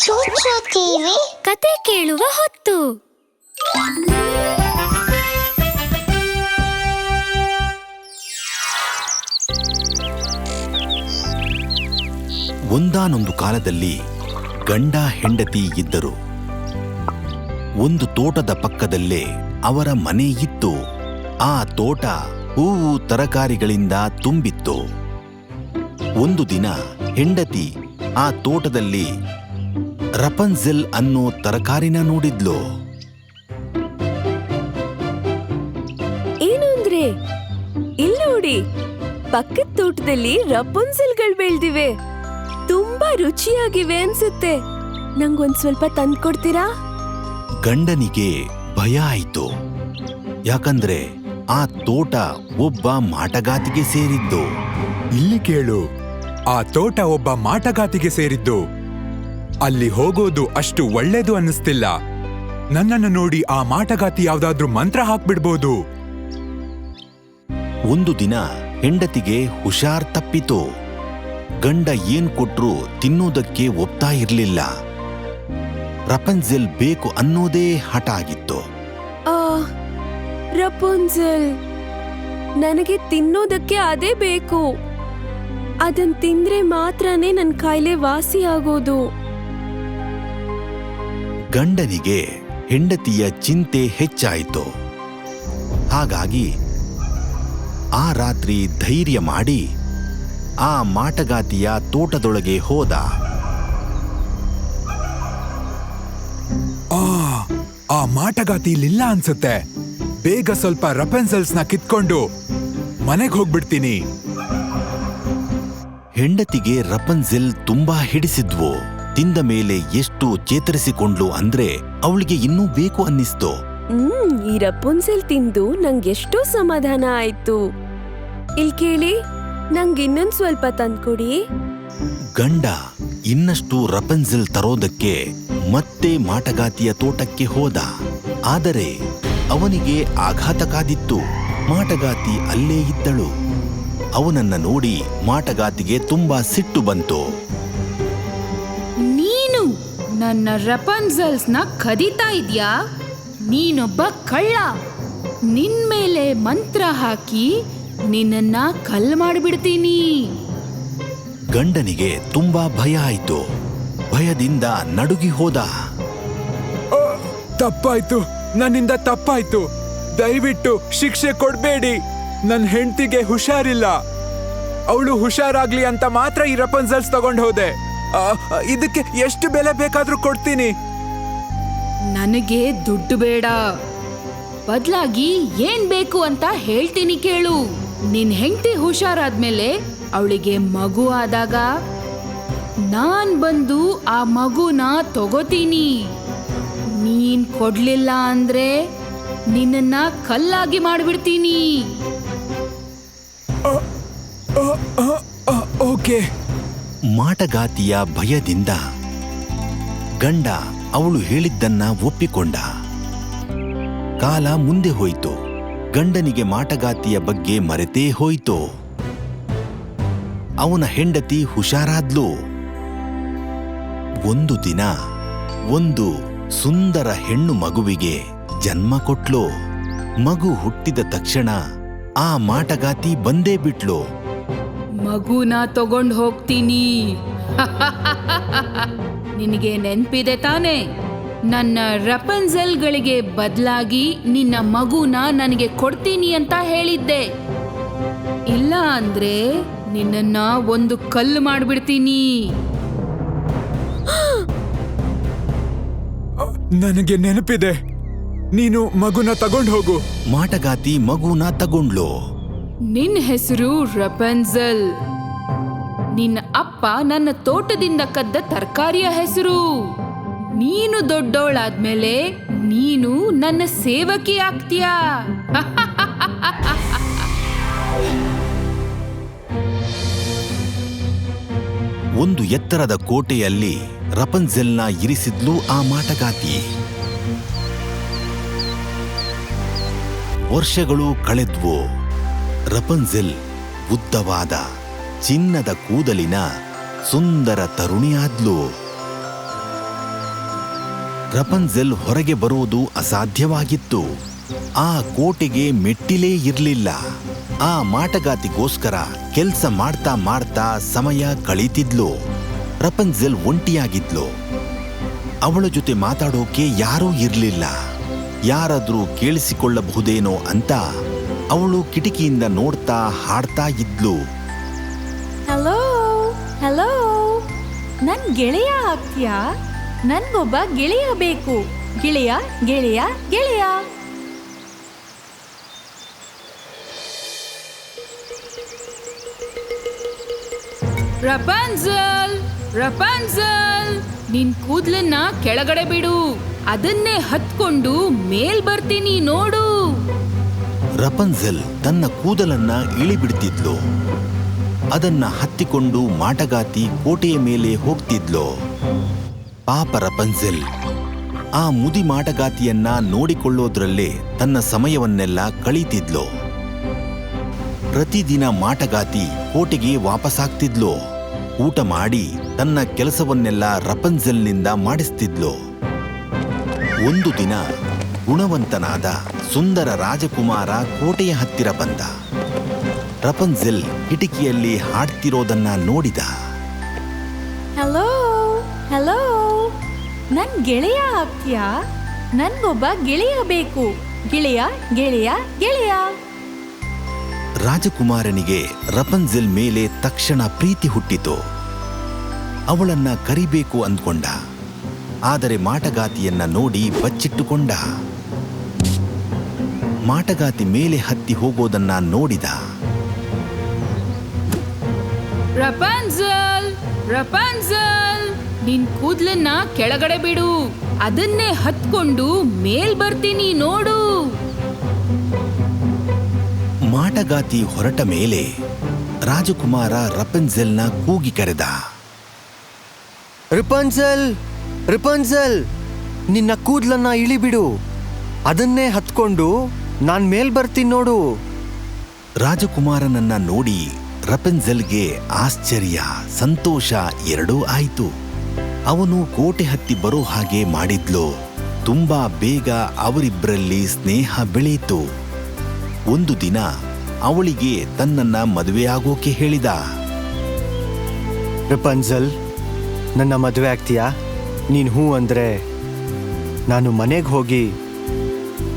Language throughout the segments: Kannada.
ಚೂಚು ಟಿವಿ. ಕತೆ ಕೇಳುವ ಹೊತ್ತು. ಒಂದಾನೊಂದು ಕಾಲದಲ್ಲಿ ಗಂಡ ಹೆಂಡತಿ ಇದ್ದರು. ಒಂದು ತೋಟದ ಪಕ್ಕದಲ್ಲೇ ಅವರ ಮನೆ ಇತ್ತು. ಆ ತೋಟ ಹೂವು ತರಕಾರಿಗಳಿಂದ ತುಂಬಿತ್ತು. ಒಂದು ದಿನ ಹೆಂಡತಿ ಆ ತೋಟದಲ್ಲಿ ರಪನ್ಜೆಲ್ ಅನ್ನೋ ತರಕಾರಿನ ನೋಡಿದ್ಲು. ಏನು ಅಂದ್ರೆ? ಇಲ್ಲಿ ನೋಡಿ ಪಕ್ಕದ ತೋಟದಲ್ಲಿ ರಪನ್ಸೆಲ್ಗಳು ಬೆಳ್ದಿವೆ. ತುಂಬಾ ರುಚಿಯಾಗಿವೆ ಅನ್ಸುತ್ತೆ. ನಂಗೊಂದ್ ಸ್ವಲ್ಪ ತಂದ್ಕೊಡ್ತೀರಾ? ಗಂಡನಿಗೆ ಭಯ ಆಯಿತು. ಯಾಕಂದ್ರೆ ಆ ತೋಟ ಒಬ್ಬ ಮಾಟಗಾತಿಗೆ ಸೇರಿದ್ದು. ಇಲ್ಲಿ ಕೇಳು ಆ ತೋಟ ಒಬ್ಬ ಮಾಟಗಾತಿಗೆ ಸೇರಿದ್ದು. ಅಲ್ಲಿ ಹೋಗೋದು ಅಷ್ಟು ಒಳ್ಳೇದು ಅನ್ನಿಸ್ತಿಲ್ಲ. ನನ್ನನ್ನು ನೋಡಿ ಆ ಮಾಟಗಾತಿ ಯಾವ್ದಾದ್ರೂ ಮಂತ್ರ ಹಾಕ್ಬಿಡ್ಬೋದು. ಒಂದು ದಿನ ಹೆಂಡತಿಗೆ ಹುಷಾರ್ ತಪ್ಪಿತು. ಗಂಡ ಏನ್ ಕೊಟ್ರೂ ತಿನ್ನೋದಕ್ಕೆ ಒಪ್ತಾ ಇರ್ಲಿಲ್ಲ. ರಪನ್ಜೆಲ್ ಬೇಕು ಅನ್ನೋದೇ ಹಠ ಆಗಿತ್ತು. ಆ ರಪುನ್ಸಲ್ ನನಗೆ ತಿನ್ನೋದಕ್ಕೆ ಅದೇ ಬೇಕು. ಅದನ್ ತಿಂದ್ರೆ ಮಾತ್ರನೇ ನನ್ನ ಕಾಯಿಲೆ ವಾಸಿ ಆಗೋದು. ಗಂಡನಿಗೆ ಹೆಂಡತಿಯ ಚಿಂತೆ ಹೆಚ್ಚಾಯಿತು. ಹಾಗಾಗಿ ಆ ರಾತ್ರಿ ಧೈರ್ಯ ಮಾಡಿ ಆ ಮಾಟಗಾತಿಯ ತೋಟದೊಳಗೆ ಹೋದ. ಆ ಆ ಮಾಟಗಾತಿ ಇಲ್ಲಿಲ್ಲ ಅನ್ಸುತ್ತೆ. ಬೇಗ ಸ್ವಲ್ಪ ರಪೆನ್ಸಲ್ಸ್ನ ಕಿತ್ಕೊಂಡು ಮನೆಗೆ ಹೋಗ್ಬಿಡ್ತೀನಿ. ಹೆಂಡತಿಗೆ ರಪನ್ಜಿಲ್ ತುಂಬಾ ಹಿಡಿಸಿದ್ವು. ತಿಂದ ಮೇಲೆ ಎಷ್ಟು ಚೇತರಿಸಿಕೊಂಡ್ಲು ಅಂದ್ರೆ ಅವಳಿಗೆ ಇನ್ನೂ ಬೇಕು ಅನ್ನಿಸ್ತು. ಹ್ಮ್ ಈ ರಪುನ್ಸೆಲ್ ತಿಂದು ನಂಗೆಷ್ಟೋ ಸಮಾಧಾನ ಆಯ್ತು. ಇಲ್ ಕೇಳಿ ನಂಗೆ ಇನ್ನೊಂದ್ ಸ್ವಲ್ಪ ತಂದ್ಕೊಡಿ. ಗಂಡ ಇನ್ನಷ್ಟು ರಪನ್ಸೆಲ್ ತರೋದಕ್ಕೆ ಮತ್ತೆ ಮಾಟಗಾತಿಯ ತೋಟಕ್ಕೆ ಹೋದ. ಆದರೆ ಅವನಿಗೆ ಆಘಾತ ಕಾದಿತ್ತು. ಮಾಟಗಾತಿ ಅಲ್ಲೇ ಇದ್ದಳು. ಅವನನ್ನ ನೋಡಿ ಮಾಟಗಾತಿಗೆ ತುಂಬಾ ಸಿಟ್ಟು ಬಂತು. ನನ್ನ ರಪನ್ಸಲ್ಸ್ನ ಕದೀತಾ ಇದ್ಯಾ? ನೀನೊಬ್ಬ ಕಳ್ಳ. ನಿನ್ ಮೇಲೆ ಮಂತ್ರ ಹಾಕಿ ನಿನ್ನನ್ನ ಕಲ್ ಮಾಡಿಬಿಡ್ತೀನಿ. ಗಂಡನಿಗೆ ತುಂಬಾ ಭಯ ಆಯಿತು. ಭಯದಿಂದ ನಡುಗಿ ಹೋದ. ತಪ್ಪಾಯ್ತು. ನನ್ನಿಂದ ತಪ್ಪಾಯ್ತು. ದಯವಿಟ್ಟು ಶಿಕ್ಷೆ ಕೊಡಬೇಡಿ. ನನ್ನ ಹೆಂಡತಿಗೆ ಹುಷಾರಿಲ್ಲ. ಅವಳು ಹುಷಾರಾಗ್ಲಿ ಅಂತ ಮಾತ್ರ ಈ ರಪನ್ಸಲ್ಸ್ ತಗೊಂಡ್ ಹೋದೆ. ಇದಕ್ಕೆ ಎಷ್ಟು ಬೆಲೆ ಬೇಕಾದ್ರೂ ಕೊಡ್ತೀನಿ. ನನಗೆ ದುಡ್ಡು ಬೇಡ. ಬದಲಾಗಿ ಏನ್ ಬೇಕು ಅಂತ ಹೇಳ್ತೀನಿ ಕೇಳು. ನಿನ್ ಹೆಂಡತಿ ಹುಷಾರಾದ್ಮೇಲೆ ಅವಳಿಗೆ ಮಗು ಆದಾಗ ನಾನ್ ಬಂದು ಆ ಮಗುನ ತಗೋತೀನಿ. ನೀನ್ ಕೊಡ್ಲಿಲ್ಲ ಅಂದ್ರೆ ನಿನ್ನ ಕಲ್ಲಾಗಿ ಮಾಡ್ಬಿಡ್ತೀನಿ. ಓಕೆ. ಮಾಟಗಾತಿಯ ಭಯದಿಂದ ಗಂಡ ಅವಳು ಹೇಳಿದ್ದನ್ನ ಒಪ್ಪಿಕೊಂಡ. ಕಾಲ ಮುಂದೆ ಹೋಯಿತು. ಗಂಡನಿಗೆ ಮಾಟಗಾತಿಯ ಬಗ್ಗೆ ಮರೆತೇ ಹೋಯಿತು. ಅವನ ಹೆಂಡತಿ ಹುಷಾರಾದ್ಲು. ಒಂದು ದಿನ ಒಂದು ಸುಂದರ ಹೆಣ್ಣು ಮಗುವಿಗೆ ಜನ್ಮ ಕೊಟ್ಲು. ಮಗು ಹುಟ್ಟಿದ ತಕ್ಷಣ ಆ ಮಾಟಗಾತಿ ಬಂದೇ ಬಿಟ್ಲು. ಮಗುನ ತಗೊಂಡು ಹೋಗ್ತೀನಿ. ನಿನಗೆ ನೆನಪಿದೆ ತಾನೆ? ನನ್ನ ರಪನ್ಸೆಲ್ಗಳಿಗೆ ಬದಲಾಗಿ ನಿನ್ನ ಮಗುನ ನನಗೆ ಕೊಡ್ತೀನಿ ಅಂತ ಹೇಳಿದ್ದೆ. ಇಲ್ಲ ಅಂದ್ರೆ ನಿನ್ನ ಒಂದು ಕಲ್ಲು ಮಾಡ್ಬಿಡ್ತೀನಿ. ನನಗೆ ನೆನಪಿದೆ. ನೀನು ಮಗುನ ತಗೊಂಡು ಹೋಗು. ಮಾಟಗಾತಿ ಮಗುನ ತಗೊಂಡ್ಲು. ನಿನ್ ಹೆಸರು ರಪನ್ಸಲ್ ನಿನ್ನ ಅಪ್ಪ ನನ್ನ ತೋಟದಿಂದ ಕದ್ದ ತರಕಾರಿಯ ಹೆಸರು. ನೀನು ದೊಡ್ಡೋಳಾದ್ಮೇಲೆ ನೀನು ನನ್ನ ಸೇವಕಿ ಆಗ್ತೀಯ. ಒಂದು ಎತ್ತರದ ಕೋಟೆಯಲ್ಲಿ ರಪನ್ಜೆಲ್ನ ಇರಿಸಿದ್ಲು ಆ ಮಾಟಗಾತಿ. ವರ್ಷಗಳು ಕಳೆದ್ವು. ರಪನ್ಜೆಲ್ ಉದ್ದವಾದ ಚಿನ್ನದ ಕೂದಲಿನ ಸುಂದರ ತರುಣಿಯಾದ್ಲು. ರಪನ್ಜೆಲ್ ಹೊರಗೆ ಬರುವುದು ಅಸಾಧ್ಯವಾಗಿತ್ತು. ಆ ಕೋಟೆಗೆ ಮೆಟ್ಟಿಲೇ ಇರಲಿಲ್ಲ. ಆ ಮಾಟಗಾತಿಗೋಸ್ಕರ ಕೆಲಸ ಮಾಡ್ತಾ ಮಾಡ್ತಾ ಸಮಯ ಕಳೀತಿದ್ಲು. ರಪನ್ಜೆಲ್ ಒಂಟಿಯಾಗಿದ್ಲು. ಅವಳ ಜೊತೆ ಮಾತಾಡೋಕೆ ಯಾರೂ ಇರಲಿಲ್ಲ. ಯಾರಾದರೂ ಕೇಳಿಸಿಕೊಳ್ಳಬಹುದೇನೋ ಅಂತ ಅವಳು ಕಿಟಕಿಯಿಂದ ನೋಡ್ತಾ ಹಾಡ್ತಾ ಇದ್ಲು. ಹಲೋ ಹಲೋ ನನ್ ಗೆಳೆಯ ಆಗ್ತೀಯಾ? ನನ್ಗೊಬ್ಬ ಗೆಳೆಯ ಬೇಕು. ಗೆಳೆಯ ಗೆಳೆಯ ಗೆಳೆಯ. ರಪನ್ಸಲ್ ರಪನ್ಸಲ್ ನಿನ್ ಕೂದ್ಲನ್ನ ಕೆಳಗಡೆ ಬಿಡು. ಅದನ್ನೇ ಹತ್ಕೊಂಡು ಮೇಲ್ ಬರ್ತೀನಿ ನೋಡು. ರಪನ್ಜೆಲ್ ತನ್ನ ಕೂದಲನ್ನ ಇಳಿಬಿಡ್ತಿದ್ಲು. ಅದನ್ನ ಹತ್ತಿಕೊಂಡು ಮಾಟಗಾತಿ ಕೋಟೆಯ ಮೇಲೆ ಹೋಗ್ತಿದ್ಲು. ಪಾಪ ರಪನ್ಜೆಲ್ ಆ ಮುದಿ ಮಾಟಗಾತಿಯನ್ನ ನೋಡಿಕೊಳ್ಳೋದ್ರಲ್ಲೇ ತನ್ನ ಸಮಯವನ್ನೆಲ್ಲ ಕಳೀತಿದ್ಲು. ಪ್ರತಿದಿನ ಮಾಟಗಾತಿ ಕೋಟೆಗೆ ವಾಪಸ್ಸಾಗ್ತಿದ್ಲು ಊಟ ಮಾಡಿ ತನ್ನ ಕೆಲಸವನ್ನೆಲ್ಲ ರಪನ್ಜೆಲ್ನಿಂದ ಮಾಡಿಸ್ತಿದ್ಲು. ಒಂದು ದಿನ ಗುಣವಂತನಾದ ಸುಂದರ ರಾಜಕುಮಾರ ಕೋಟೆಯ ಹತ್ತಿರ ಬಂದ. ರಪನ್ಜೆಲ್ ಕಿಟಕಿಯಲ್ಲಿ ಹಾಡ್ತಿರೋದನ್ನ ನೋಡಿದ. ಹಲೋ ಹಲೋ ನನ್ ಗೆಳೆಯ ಆಗ್ತೀಯಾ ನನ್ಗೊಬ್ಬ ಗೆಳೆಯ ಬೇಕು. ಗೆಳೆಯ ಗೆಳೆಯ ಗೆಳೆಯ. ರಾಜಕುಮಾರನಿಗೆ ರಪನ್ಜೆಲ್ ಮೇಲೆ ತಕ್ಷಣ ಪ್ರೀತಿ ಹುಟ್ಟಿತು. ಅವಳನ್ನ ಕರಿಬೇಕು ಅಂದ್ಕೊಂಡ. ಆದರೆ ಮಾಟಗಾತಿಯನ್ನ ನೋಡಿ ಬಚ್ಚಿಟ್ಟುಕೊಂಡ. ಮಾಟಗಾತಿ ಮೇಲೆ ಹತ್ತಿ ಹೋಗೋದನ್ನ ನೋಡಿದ. ರಪನ್ಸಲ್ ರಪನ್ಸಲ್ ನಿನ್ ಕೂದ್ಲನ್ನ ಕೆಳಗಡೆ ಬಿಡು. ಅದನ್ನೇ ಹತ್ಕೊಂಡು ಮೇಲ್ ಬರ್ತೀನಿ ನೋಡು. ಮಾಟಗಾತಿ ಹೊರಟ ಮೇಲೆ ರಾಜಕುಮಾರ ರಪನ್ಸೆಲ್ನ ಕೂಗಿ ಕರೆದ. ರಿಪನ್ಸಲ್ ರಿಪನ್ಸಲ್ ನಿನ್ನ ಕೂದ್ಲನ್ನ ಇಳಿಬಿಡು. ಅದನ್ನೇ ಹತ್ಕೊಂಡು ನಾನ್ ಮೇಲ್ ಬರ್ತೀನಿ ನೋಡು. ರಾಜಕುಮಾರನನ್ನ ನೋಡಿ ರಪೆನ್ಜೆಲ್ಗೆ ಆಶ್ಚರ್ಯ ಸಂತೋಷ ಎರಡೂ ಆಯಿತು. ಅವನು ಕೋಟೆ ಹತ್ತಿ ಬರೋ ಹಾಗೆ ಮಾಡಿದ್ಲು. ತುಂಬಾ ಬೇಗ ಅವರಿಬ್ಬರಲ್ಲಿ ಸ್ನೇಹ ಬೆಳೆಯಿತು ಒಂದು ದಿನ ಅವಳಿಗೆ ತನ್ನನ್ನ ಮದುವೆಯಾಗೋಕೆ ಹೇಳಿದ. ರಪಂಜಲ್ ನನ್ನ ಮದುವೆ ಆಗ್ತೀಯಾ? ನೀನು ಹೂ ಅಂದ್ರೆ ನಾನು ಮನೆಗೆ ಹೋಗಿ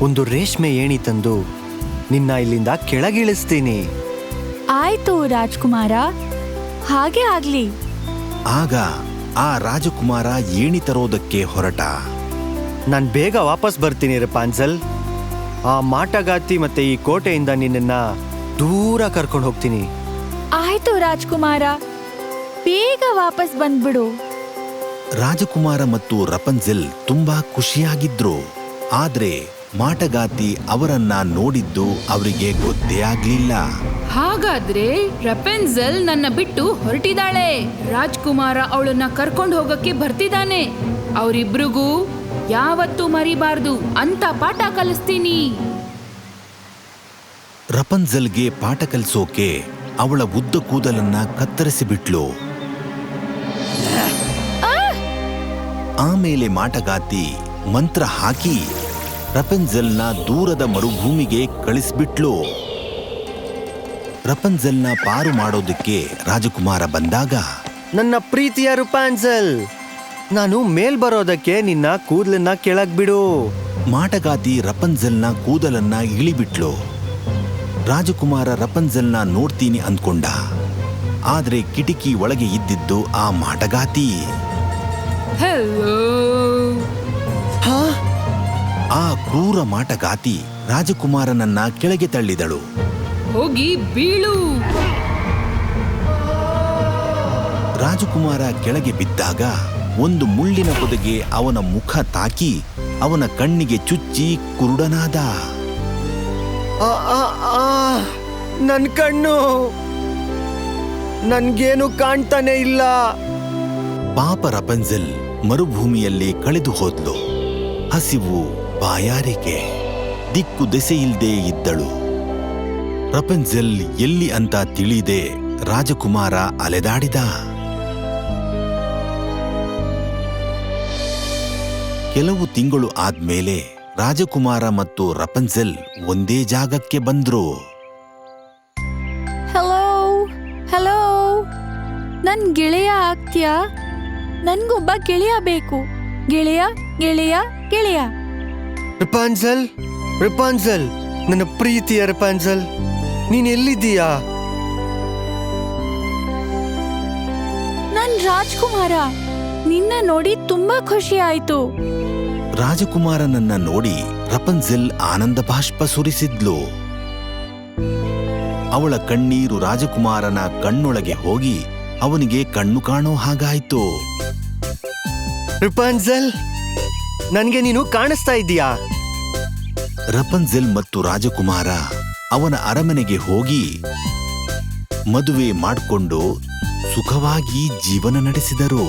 ಒಂದು ರೇಷ್ಮೆ ಏಣಿ ತಂದು ನಿನ್ನ ಇಲ್ಲಿಂದ ಕೆಳಗಿಳಿಸ್ತೀನಿ. ಆಯ್ತು ರಾಜ್ಕುಮಾರ ಹಾಗೆ ಆಗ್ಲಿ. ಆಗ ಆ ರಾಜಕುಮಾರ ಏಣಿ ತರೋದಕ್ಕೆ ಹೊರಟ. ನಾನು ಬೇಗ ವಾಪಸ್ ಬರ್ತೀನಿ ರಿಪಾನ್ಸಲ್ ಆ ಮಾಟಗಾತಿ ಮತ್ತೆ ಈ ಕೋಟೆಯಿಂದ ನಿನ್ನನ್ನ ದೂರ ಕರ್ಕೊಂಡು ಹೋಗ್ತೀನಿ. ಆಯ್ತು ರಾಜ್ಕುಮಾರ ಬೇಗ ವಾಪಸ್ ಬಂದ್ಬಿಡು. ರಾಜಕುಮಾರ ಮತ್ತು ರಪಂಜಲ್ ತುಂಬಾ ಖುಷಿಯಾಗಿದ್ರು. ಆದ್ರೆ ಮಾಟಗಾತಿ ಅವರನ್ನ ನೋಡಿದ್ದು ಅವರಿಗೆ ಗೊತ್ತೇ ಆಗ್ಲಿಲ್ಲ. ಹಾಗಾದ್ರೆ ರಪೆನ್ಸೆಲ್ ನನ್ನ ಬಿಟ್ಟು ಹೊರಟಿದ್ದಾಳೆ. ರಾಜ್ಕುಮಾರ ಅವಳನ್ನ ಕರ್ಕೊಂಡು ಹೋಗಕ್ಕೆ ಬರ್ತಿದ್ದಾನೆ. ಅವರಿಬ್ರಿಗೂ ಯಾವತ್ತೂ ಮರಿಬಾರ್ದು ಅಂತ ಪಾಠ ಕಲಿಸ್ತೀನಿ. ರಪನ್ಜೆಲ್ಗೆ ಪಾಠ ಕಲಿಸೋಕೆ ಅವಳ ಉದ್ದ ಕೂದಲನ್ನ ಕತ್ತರಿಸಿಬಿಟ್ಲು. ಆಮೇಲೆ ಮಾಟಗಾತಿ ಮಂತ್ರ ಹಾಕಿ ರಪನ್ಜೆಲ್ನ ದೂರದ ಮರುಭೂಮಿಗೆ ಕಳಿಸ್ಬಿಟ್ಲು. ರಪನ್ಜೆಲ್ನ ಪಾರು ಮಾಡೋದಕ್ಕೆ ರಾಜಕುಮಾರ ಬಂದಾಗ ನನ್ನ ಪ್ರೀತಿಯ ರುಪಾನ್ಸಲ್ ನಾನು ಮೇಲ್ ಬರೋದಕ್ಕೆ ನಿನ್ನ ಕೂದಲನ್ನ ಕೆಳಗ್ ಬಿಡು ಮಾಟಗಾತಿ ರಪನ್ಜೆಲ್ನ ಕೂದಲನ್ನ ಇಳಿಬಿಟ್ಲು. ರಾಜಕುಮಾರ ರಪನ್ಜೆಲ್ನ ನೋಡ್ತೀನಿ ಅಂದ್ಕೊಂಡ. ಆದ್ರೆ ಕಿಟಕಿ ಒಳಗೆ ಇದ್ದಿದ್ದು ಆ ಮಾಟಗಾತಿ. ಕ್ರೂರ ಮಾಟಗಾತಿ ರಾಜಕುಮಾರನನ್ನ ಕೆಳಗೆ ತಳ್ಳಿದಳು. ಹೋಗಿ ಬೀಳು. ರಾಜಕುಮಾರ ಕೆಳಗೆ ಬಿದ್ದಾಗ ಒಂದು ಮುಳ್ಳಿನ ಪೊದೆಗೆ ಅವನ ಮುಖ ತಾಕಿ ಅವನ ಕಣ್ಣಿಗೆ ಚುಚ್ಚಿ ಕುರುಡನಾದ. ಆ, ಆ, ಆ, ನನ್ ಕಣ್ಣು. ನನ್ಗೇನು ಕಾಣ್ತಾನೆ ಇಲ್ಲ. ಪಾಪ ರಪಂಜಲ್ ಮರುಭೂಮಿಯಲ್ಲಿ ಕಳೆದು ಹೋದ್ಲು. ಹಸಿವು ಬಾಯಾರಿಕೆ. ದಿಕ್ಕು ದೆಸೆಯಿಲ್ದೇ ಇದ್ದಳು. ರಪನ್ಜೆಲ್ ಎಲ್ಲಿ ಅಂತ ತಿಳಿದೆ ರಾಜಕುಮಾರ ಅಲೆದಾಡಿದ. ಕೆಲವು ತಿಂಗಳು ಆದ್ಮೇಲೆ ರಾಜಕುಮಾರ ಮತ್ತು ರಪನ್ಜೆಲ್ ಒಂದೇ ಜಾಗಕ್ಕೆ ಬಂದ್ರು. ಹಲೋ ಹಲೋ ನನ್ ಗೆಳೆಯ ಆಗ್ತ್ಯಾ? ನನ್ಗೊಬ್ಬ ಗೆಳೆಯ ಬೇಕು. ಗೆಳೆಯ ಗೆಳೆಯ ಗೆಳೆಯ. ರಿಪಾನ್ಸಲ್ ರಿಪಾಂಜಲ್ ನನ್ನ ಪ್ರೀತಿಯ ರಿಪಾಂಜಲ್ ನೀನ್ ಎಲ್ಲಿದ್ದೀಯಾ? ನನ್ ರಾಜ್ಕುಮಾರ. ನಿನ್ನ ನೋಡಿ ತುಂಬಾ ಖುಷಿ ಆಯ್ತು. ರಾಜಕುಮಾರನನ್ನ ನೋಡಿ ರಪನ್ಜೆಲ್ ಆನಂದ ಬಾಷ್ಪ ಸುರಿಸಿದ್ಲು. ಅವಳ ಕಣ್ಣೀರು ರಾಜಕುಮಾರನ ಕಣ್ಣೊಳಗೆ ಹೋಗಿ ಅವನಿಗೆ ಕಣ್ಣು ಕಾಣೋ ಹಾಗಾಯ್ತು. ರಿಪಾನ್ಸಲ್ ನನ್ಗೆ ನೀನು ಕಾಣಿಸ್ತಾ ಇದ್ದೀಯಾ? ರಪನ್ಜೆಲ್ ಮತ್ತು ರಾಜಕುಮಾರ ಅವನ ಅರಮನೆಗೆ ಹೋಗಿ ಮದುವೆ ಮಾಡಿಕೊಂಡು ಸುಖವಾಗಿ ಜೀವನ ನಡೆಸಿದರು.